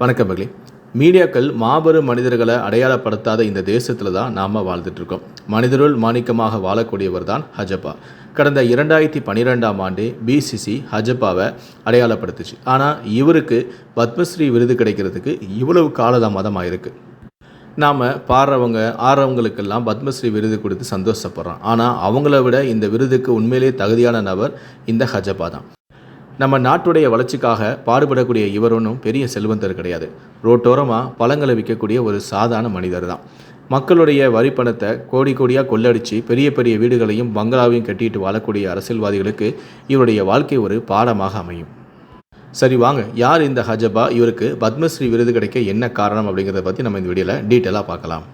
வணக்கம் மகளே. மீடியாக்கள் மாபெரும் மனிதர்களை அடையாளப்படுத்தாத இந்த தேசத்தில் தான் நாம் வாழ்ந்துட்டு இருக்கோம். மனிதருள் மாணிக்கமாக வாழக்கூடியவர் தான் ஹஜப்பா. கடந்த இரண்டாயிரத்தி பன்னிரெண்டாம் ஆண்டு பிசிசி ஹஜப்பாவை அடையாளப்படுத்துச்சு. ஆனால் இவருக்கு பத்மஸ்ரீ விருது கிடைக்கிறதுக்கு இவ்வளவு காலதாமதம் ஆயிருக்கு நாம் பாடுறவங்க ஆடுறவங்களுக்கெல்லாம் பத்மஸ்ரீ விருது கொடுத்து சந்தோஷப்படுறோம். ஆனால் அவங்கள விட இந்த விருதுக்கு உண்மையிலே தகுதியான நபர் இந்த ஹஜப்பா தான். நம்ம நாட்டுடைய வளர்ச்சிக்காக பாடுபடக்கூடிய இவரொன்றும் பெரிய செல்வந்தர் கிடையாது. ரோட்டோரமாக பழங்களை விற்கக்கூடிய ஒரு சாதாரண மனிதர் தான். மக்களுடைய வரி பணத்தை கோடி கோடியாக கொள்ளடிச்சு பெரிய பெரிய வீடுகளையும் பங்களாவையும் கட்டிட்டு வாழக்கூடிய அரசியல்வாதிகளுக்கு இவருடைய வாழ்க்கை ஒரு பாடமாக அமையும். சரி வாங்க. யார் இந்த ஹஜபா? இவருக்கு பத்மஸ்ரீ விருது கிடைக்க என்ன காரணம் அப்படிங்கிறத பற்றி நம்ம இந்த வீடியோவில் டீட்டெயிலாக பார்க்கலாம்.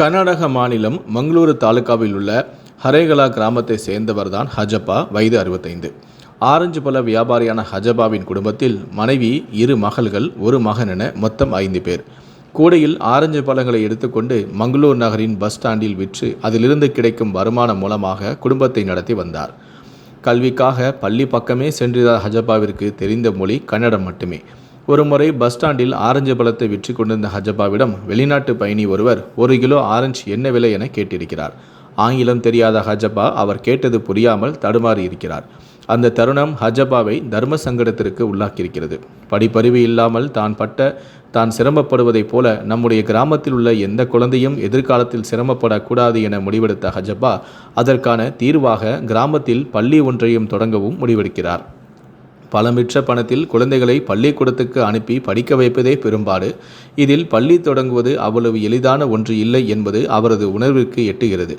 கர்நாடக மாநிலம் மங்களூரு தாலுகாவில் உள்ள ஹரேகலா கிராமத்தை சேர்ந்தவர் தான் ஹஜப்பா வயது அறுபத்தைந்து. ஆரஞ்சு பழ வியாபாரியான ஹஜபாவின் குடும்பத்தில் மனைவி இரு மகள்கள் ஒரு மகன் என மொத்தம் ஐந்து பேர். கூடையில் ஆரஞ்சு பழங்களை எடுத்துக்கொண்டு மங்களூர் நகரின் பஸ் ஸ்டாண்டில் விற்று அதிலிருந்து கிடைக்கும் வருமானம் மூலமாக குடும்பத்தை நடத்தி வந்தார். கல்விக்காக பள்ளி பக்கமே சென்றிருந்த ஹஜபாவிற்கு தெரிந்த மொழி கன்னடம் மட்டுமே. ஒருமுறை பஸ் ஸ்டாண்டில் ஆரஞ்சு பழத்தை விற்று கொண்டிருந்த ஹஜபாவிடம் வெளிநாட்டு பயணி ஒருவர் ஒரு கிலோ ஆரஞ்சு என்ன விலை என கேட்டிருக்கிறார். ஆங்கிலம் தெரியாத ஹஜபா அவர் கேட்டது புரியாமல் தடுமாறி இருக்கிறார். அந்த தருணம் ஹஜபாவை தர்ம சங்கடத்திற்கு உள்ளாக்கியிருக்கிறது. படிப்பறிவு இல்லாமல் தான் பட்ட தான் சிரமப்படுவதைப் போல நம்முடைய கிராமத்தில் உள்ள எந்த குழந்தையும் எதிர்காலத்தில் சிரமப்படக்கூடாது என முடிவெடுத்த ஹஜபா அதற்கான தீர்வாக கிராமத்தில் பள்ளி ஒன்றையும் தொடங்கவும் முடிவெடுக்கிறார். பலமிற்ற பணத்தில் குழந்தைகளை பள்ளிக்கூடத்துக்கு அனுப்பி படிக்க வைப்பதே பெரும்பாடு. இதில் பள்ளி தொடங்குவது அவ்வளவு எளிதான ஒன்று இல்லை என்பது அவரது உணர்விற்கு எட்டுகிறது.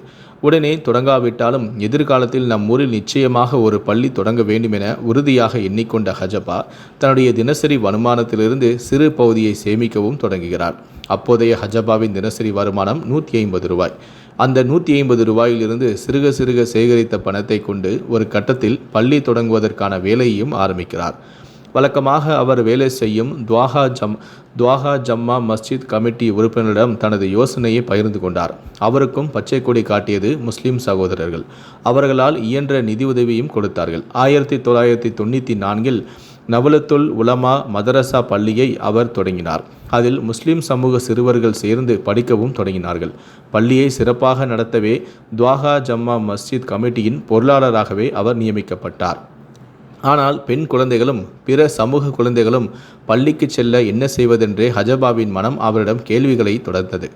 உடனே தொடங்காவிட்டாலும் எதிர்காலத்தில் நம் ஊரில் நிச்சயமாக ஒரு பள்ளி தொடங்க வேண்டுமென உறுதியாக எண்ணிக்கொண்ட ஹஜபா தன்னுடைய தினசரி வருமானத்திலிருந்து சிறு பகுதியை சேமிக்கவும் தொடங்குகிறார். அப்போதைய ஹஜபாவின் தினசரி வருமானம் நூற்றி ஐம்பது ரூபாய். அந்த நூற்றி ஐம்பது ரூபாயிலிருந்து சிறுக சிறுக சேகரித்த பணத்தை கொண்டு ஒரு கட்டத்தில் பள்ளி தொடங்குவதற்கான வேலையையும் ஆரம்பிக்கிறார். வழக்கமாக அவர் வேலை செய்யும் துவாகா ஜம் துவாகா ஜம்மா மஸ்ஜித் கமிட்டி உறுப்பினரிடம் தனது யோசனையை பகிர்ந்து கொண்டார். அவருக்கும் பச்சை கொடி காட்டியது முஸ்லிம் சகோதரர்கள். அவர்களால் இயன்ற நிதி உதவியும் கொடுத்தார்கள். ஆயிரத்தி தொள்ளாயிரத்தி தொண்ணூற்றி நான்கில் நவலத்துல் உலமா மதரசா பள்ளியை அவர் தொடங்கினார். அதில் முஸ்லிம் சமூக சிறுவர்கள் சேர்ந்து படிக்கவும் தொடங்கினார்கள். பள்ளியை சிறப்பாக நடத்தவே துவாகா ஜம்மா மஸ்ஜித் கமிட்டியின் பொருளாளராகவே அவர் நியமிக்கப்பட்டார். ஆனால் பெண் குழந்தைகளும் பிற சமூக குழந்தைகளும் பள்ளிக்கு செல்ல என்ன செய்வதென்றே ஹஜபாவின் மனம் அவரிடம் கேள்விகளை தொடர்ந்தது.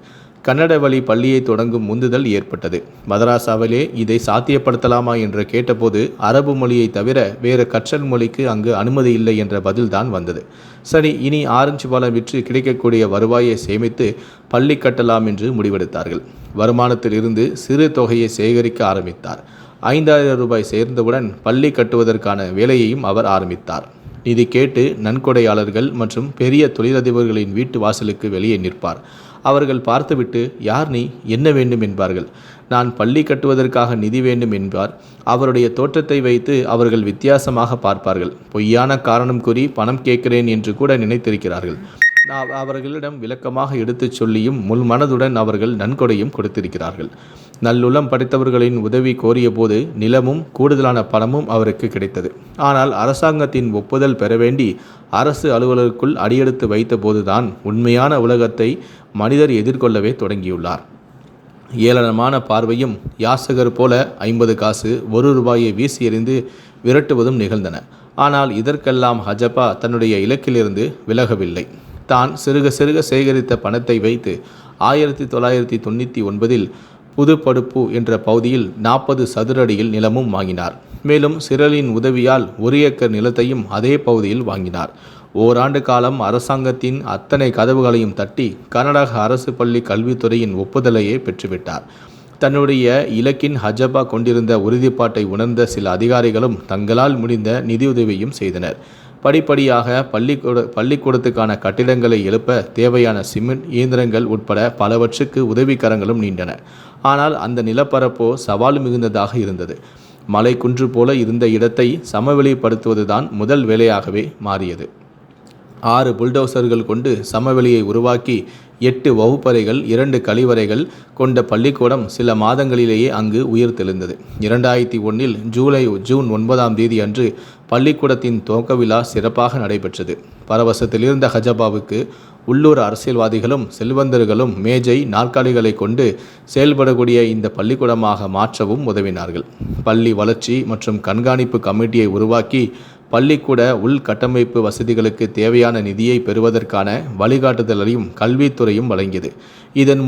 கன்னட வழி பள்ளியை தொடங்கும் முந்துதல் ஏற்பட்டது. மதராசாவிலே இதை சாத்தியப்படுத்தலாமா என்று கேட்டபோது அரபு மொழியை தவிர வேறு கற்றல் மொழிக்கு அங்கு அனுமதி இல்லை என்ற பதில்தான் வந்தது. சரி இனி ஆரஞ்சு பழம் விற்று கிடைக்கக்கூடிய வருவாயை சேமித்து பள்ளி கட்டலாம் என்று முடிவெடுத்தார்கள். வருமானத்தில் இருந்து சிறு தொகையை சேகரிக்க ஆரம்பித்தார். ஐந்தாயிரம் ரூபாய் சேர்ந்தவுடன் பள்ளி கட்டுவதற்கான வேலையையும் அவர் ஆரம்பித்தார். நிதி கேட்டு நன்கொடையாளர்கள் மற்றும் பெரிய தொழிலதிபர்களின் வீட்டு வாசலுக்கு வெளியே நிற்பார். அவர்கள் பார்த்துவிட்டு யார் நீ? என்ன வேண்டும்? என்பார்கள். நான் பள்ளி கட்டுவதற்காக நிதி வேண்டும் என்பார். அவருடைய தோற்றத்தை வைத்து அவர்கள் வித்தியாசமாக பார்ப்பார்கள். பொய்யான காரணம் கூறி பணம் கேட்கிறேன் என்று கூட நினைத்திருக்கிறார்கள். நான் அவர்களிடம் விளக்கமாக எடுத்துச் சொல்லியும் முள் மனதுடன் அவர்கள் நன்கொடையும் கொடுத்திருக்கிறார்கள். நல்லுளம் படைத்தவர்களின் உதவி கோரிய போது நிலமும் கூடுதலான பணமும் அவருக்கு கிடைத்தது. ஆனால் அரசாங்கத்தின் ஒப்புதல் பெற வேண்டி அரசு அலுவலருக்குள் அடியெடுத்து வைத்தபோதுதான் உண்மையான உலகத்தை மனிதர் எதிர்கொள்ளவே தொடங்கியுள்ளார். ஏளனமான பார்வையும் யாசகர் போல ஐம்பது காசு ஒரு ரூபாயை வீசி எறிந்து விரட்டுவதும் நிகழ்ந்தன. ஆனால் இதற்கெல்லாம் ஹஜப்பா தன்னுடைய இலக்கிலிருந்து விலகவில்லை. தான் சிறுக சிறுக சேகரித்த பணத்தை வைத்து ஆயிரத்தி தொள்ளாயிரத்தி தொண்ணூற்றி ஒன்பதில் புதுப்படுப்பு என்ற பகுதியில் நாற்பது சதுரடியில் நிலமும் வாங்கினார். மேலும் சிறலின் உதவியால் ஒரு ஏக்கர் நிலத்தையும் அதே பகுதியில் வாங்கினார். ஓராண்டு காலம் அரசாங்கத்தின் அத்தனை கதவுகளையும் தட்டி கர்நாடக அரசு பள்ளி கல்வித்துறையின் ஒப்புதலையே பெற்றுவிட்டார். தன்னுடைய இலக்கின் ஹஜபா கொண்டிருந்த உறுதிப்பாட்டை உணர்ந்த சில அதிகாரிகளும் தங்களால் முடிந்த நிதியுதவியும் செய்தனர். படிப்படியாக பள்ளிக்கூட பள்ளிக்கூடத்துக்கான கட்டிடங்களை எழுப்ப தேவையான சிமெண்ட் இயந்திரங்கள் உட்பட பலவற்றுக்கு உதவிக்கரங்களும் நீண்டன. ஆனால் அந்த நிலப்பரப்போ சவால் மிகுந்ததாக இருந்தது. மலை குன்று போல இருந்த இடத்தை சமவெளிப்படுத்துவதுதான் முதல் வேலையாகவே மாறியது. ஆறு புல்டோசர்கள் கொண்டு சமவெளியை உருவாக்கி எட்டு வகுப்பறைகள் இரண்டு கழிவறைகள் கொண்ட பள்ளிக்கூடம் சில மாதங்களிலேயே அங்கு உயிர் தெழுந்தது இரண்டாயிரத்தி ஒன்றில் ஜூலை ஜூன் ஒன்பதாம் தேதி அன்று பள்ளிக்கூடத்தின் துவக்க விழா சிறப்பாக நடைபெற்றது. பரவசத்தில் இருந்த ஹஜபாவுக்கு உள்ளூர் அரசியல்வாதிகளும் செல்வந்தர்களும் மேஜை நாற்காலிகளை கொண்டு செயல்படக்கூடிய இந்த பள்ளிக்கூடமாக மாற்றவும் உதவினார்கள். பள்ளி வளர்ச்சி மற்றும் கண்காணிப்பு கமிட்டியை உருவாக்கி பள்ளிக்கூட உள்கட்டமைப்பு வசதிகளுக்கு தேவையான நிதியை பெறுவதற்கான வழிகாட்டுதலையும் கல்வித்துறையும் வழங்கியது. இதன்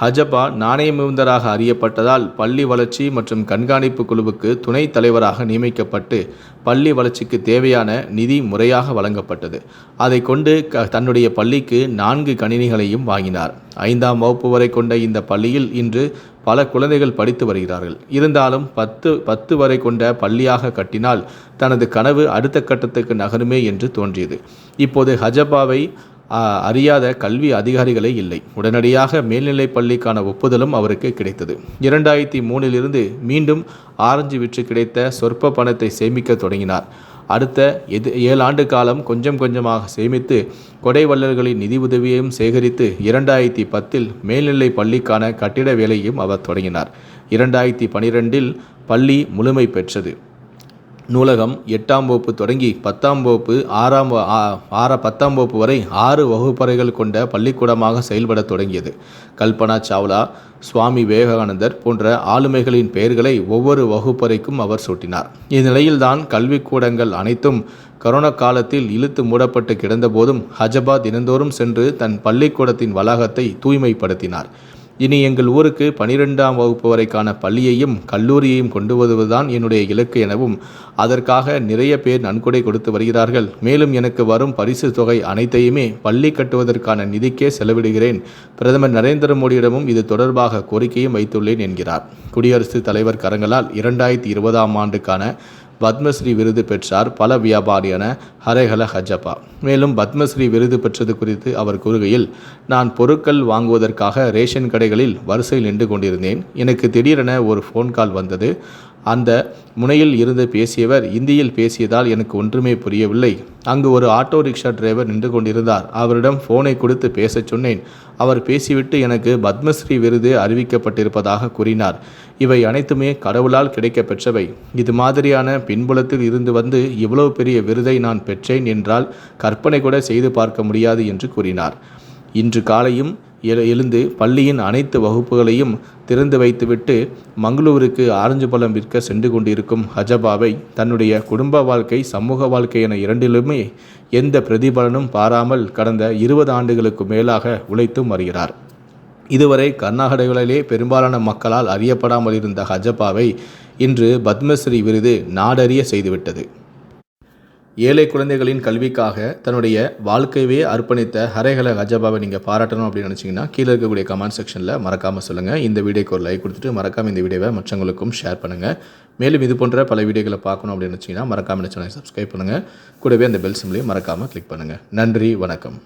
ஹஜபா நாணயமிகுந்தராக அறியப்பட்டதால் பள்ளி வளர்ச்சி மற்றும் கண்காணிப்பு குழுவுக்கு துணைத் தலைவராக நியமிக்கப்பட்டு பள்ளி வளர்ச்சிக்கு தேவையான நிதி முறையாக வழங்கப்பட்டது. அதை கொண்டு க தன்னுடைய பள்ளிக்கு நான்கு கணினிகளையும் வாங்கினார். ஐந்தாம் வகுப்பு வரை கொண்ட இந்த பள்ளியில் இன்று பல குழந்தைகள் படித்து வருகிறார்கள். இருந்தாலும் பத்து பத்து வரை கொண்ட பள்ளியாக கட்டினால் தனது கனவு அடுத்த கட்டத்துக்கு நகருமே என்று தோன்றியது. இப்போது ஹஜபாவை அறியாத கல்வி அதிகாரிகளே இல்லை. உடனடியாக மேல்நிலைப் பள்ளிக்கான ஒப்புதலும் அவருக்கு கிடைத்தது. இரண்டாயிரத்தி மூணிலிருந்து மீண்டும் ஆரஞ்சு விற்று கிடைத்த சொற்ப பணத்தை சேமிக்க தொடங்கினார். அடுத்த எது ஏழு ஆண்டு காலம் கொஞ்சம் கொஞ்சமாக சேமித்து கொடை வள்ளல்களின் நிதி உதவியையும் சேகரித்து இரண்டாயிரத்தி பத்தில் மேல்நிலை பள்ளிக்கான கட்டிட வேலையையும் அவர் தொடங்கினார். இரண்டாயிரத்தி பனிரெண்டில் பள்ளி முழுமை பெற்றது. நூலகம் எட்டாம் வகுப்பு தொடங்கி பத்தாம் வகுப்பு ஆறாம் வ- ஆ- ஆற பத்தாம் வகுப்பு வரை ஆறு வகுப்பறைகள் கொண்ட பள்ளிக்கூடமாக செயல்பட தொடங்கியது. கல்பனா சாவ்லா சுவாமி விவேகானந்தர் போன்ற ஆளுமைகளின் பெயர்களை ஒவ்வொரு வகுப்பறைக்கும் அவர் சூட்டினார். இந்நிலையில்தான் கல்விக்கூடங்கள் அனைத்தும் கரோனா காலத்தில் இழுத்து மூடப்பட்டு கிடந்தபோதும் ஹஜபா தினந்தோறும் சென்று தன் பள்ளிக்கூடத்தின் வளாகத்தை தூய்மைப்படுத்தினார். இனி எங்கள் ஊருக்கு பனிரெண்டாம் வகுப்பு வரைக்கான பள்ளியையும் கல்லூரியையும் கொண்டு வருவதுதான் என்னுடைய இலக்கு எனவும் அதற்காக நிறைய பேர் நன்கொடை கொடுத்து வருகிறார்கள். மேலும் எனக்கு வரும் பரிசு தொகை அனைத்தையுமே பள்ளி கட்டுவதற்கான நிதிக்கே செலவிடுகிறேன். பிரதமர் நரேந்திர மோடியிடமும் இது தொடர்பாக கோரிக்கையும் வைத்துள்ளேன் என்கிறார். குடியரசுத் தலைவர் கரங்களால் இரண்டாயிரத்தி இருபதாம் ஆண்டுக்கான பத்மஸ்ரீ விருது பெற்றார் பல வியாபாரியான ஹரேகல ஹஜப்பா. மேலும் பத்மஸ்ரீ விருது பெற்றது குறித்து அவர் கூறுகையில் நான் பொருட்கள் வாங்குவதற்காக ரேஷன் கடைகளில் வரிசையில் நின்று கொண்டிருந்தேன். எனக்கு திடீரென ஒரு ஃபோன் கால் வந்தது. அந்த முனையில் இருந்து பேசியவர் இந்தியில் பேசியதால் எனக்கு ஒன்றுமே புரியவில்லை. அங்கு ஒரு ஆட்டோ ரிக்ஷா டிரைவர் நின்று கொண்டிருந்தார். அவரிடம் ஃபோனை கொடுத்து பேசச் சொன்னேன். அவர் பேசிவிட்டு எனக்கு பத்மஸ்ரீ விருது அறிவிக்கப்பட்டிருப்பதாக கூறினார். இவை அனைத்துமே கடவுளால் கிடைக்க பெற்றவை. இது மாதிரியான பின்புலத்தில் இருந்து வந்து இவ்வளவு பெரிய விருதை நான் பெற்றேன் என்றால் கற்பனை கூட செய்து பார்க்க முடியாது என்று கூறினார். இன்று காலையும் எழுந்து பள்ளியின் அனைத்து வகுப்புகளையும் திறந்து வைத்துவிட்டு மங்களூருக்கு ஆரஞ்சு பழம் விற்க சென்று கொண்டிருக்கும் ஹஜபாவை தன்னுடைய குடும்ப வாழ்க்கை சமூக வாழ்க்கை என இரண்டிலுமே எந்த பிரதிபலனும் பாராமல் கடந்த இருபது ஆண்டுகளுக்கு மேலாக உழைத்தும் வருகிறார். இதுவரை கர்நாடகாவிலே பெரும்பாலான மக்களால் அறியப்படாமல் இருந்த ஹஜப்பாவை இன்று பத்மஸ்ரீ விருது நாடறிய செய்துவிட்டது. ஏழை குழந்தைகளின் கல்விக்காக தன்னுடைய வாழ்க்கையவே அர்ப்பணித்த ஹரேகல கஜபாவை நீங்கள் பாராட்டணும் அப்படின்னு நினச்சிங்கன்னா கீழே இருக்கக்கூடிய கமெண்ட் செக்ஷனில் மறக்காமல் சொல்லுங்கள் இந்த வீடியோக்கு ஒரு லைக் கொடுத்துட்டு மறக்காமல் இந்த வீடியோவை மற்றவங்களுக்கும் ஷேர் பண்ணுங்கள் மேலும் இது போன்ற பல வீடியோக்களை பார்க்கணும் அப்படின்னு நினச்சிங்கன்னா மறக்காமல் சேனலை சப்ஸ்கிரைப் பண்ணுங்கள் கூடவே அந்த பெல் சிம்லையும் மறக்காமல் கிளிக் பண்ணுங்கள் நன்றி வணக்கம்.